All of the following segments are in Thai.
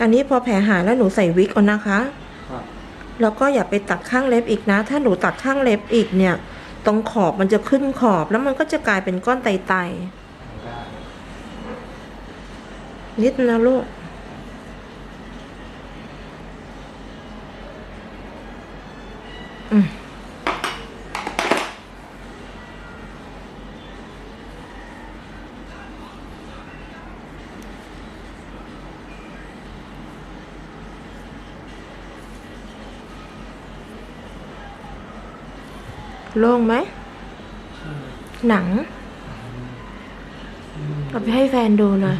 อันนี้พอแผลหายแล้วหนูใส่วิกเอานะคะ แล้วก็อย่าไปตัดข้างเล็บอีกนะ ถ้าหนูตัดข้างเล็บอีกเนี่ย ตรงขอบมันจะขึ้นขอบแล้วมันก็จะกลายเป็นก้อนไตไตนิดนะลูก โล่งไหม หนัง เอาไปให้แฟนดูเลย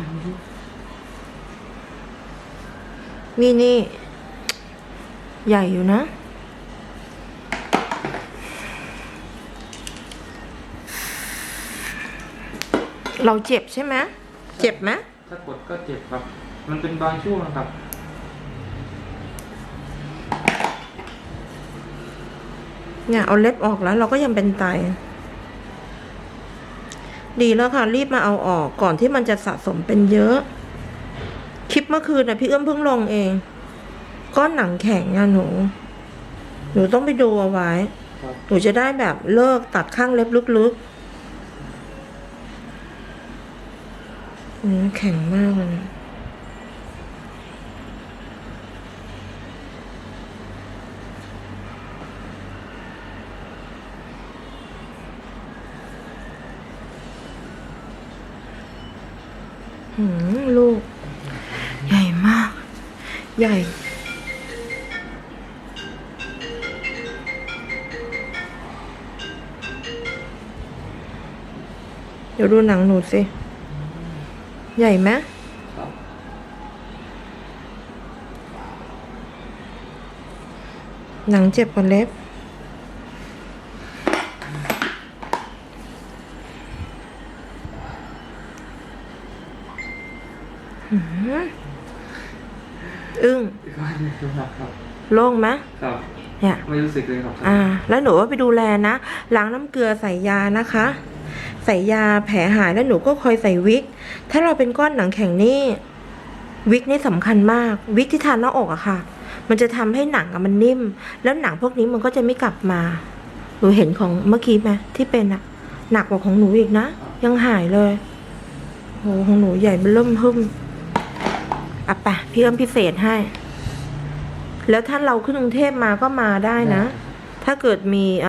นี่นี่ ใหญ่อยู่นะ เราเจ็บใช่ไหมเจ็บไหมถ้ากดก็เจ็บครับ มันเป็นบางช่วงนะครับ เนี่ยเอาเล็บออกแล้ว เราก็ยังเป็นไต ดีแล้วค่ะ รีบมาเอาออกก่อนที่มันจะสะสมเป็นเยอะ คลิปเมื่อคืนนะพี่เอื้อมเพิ่งลงเอง ก้อนหนังแข็งอะหนู หนูต้องไปดูเอาไว้ครับหนูจะได้แบบเลิกตัดข้างเล็บลึกๆ อืแข็งมากเลยนะหืมลูก ใหญ่มาก ใหญ่ เดี๋ยวดูหนังหนูสิ ใหญ่ไหมครับหนังเจ็บกว่าเล็บหืมอึ้งก็ไม่รู้นะครับโล่งไหมครับเนี่ยไม่รู้สึกเลยครับ อ่า แล้วหนูก็ไปดูแลนะ ล้างน้ำเกลือใส่ยานะคะ ใส่ยาแผลหายแล้วหนูก็คอยใส่วิก ถ้าเราเป็นก้อนหนังแข็งนี่วิกนี่สำคัญมาก วิกที่ทานหน้าอกอะค่ะ มันจะทำให้หนังอะมันนิ่ม แล้วหนังพวกนี้มันก็จะไม่กลับมา หนูเห็นของเมื่อกี้ไหมที่เป็นอะหนักกว่าของหนูอีกนะ ยังหายเลยโหของหนูใหญ่เริ่มหึ่มอะไปะพี่เอิ้มพิเศษให้ แล้วถ้าเราขึ้นกรุงเทพมาก็มาได้นะ ถ้าเกิดมี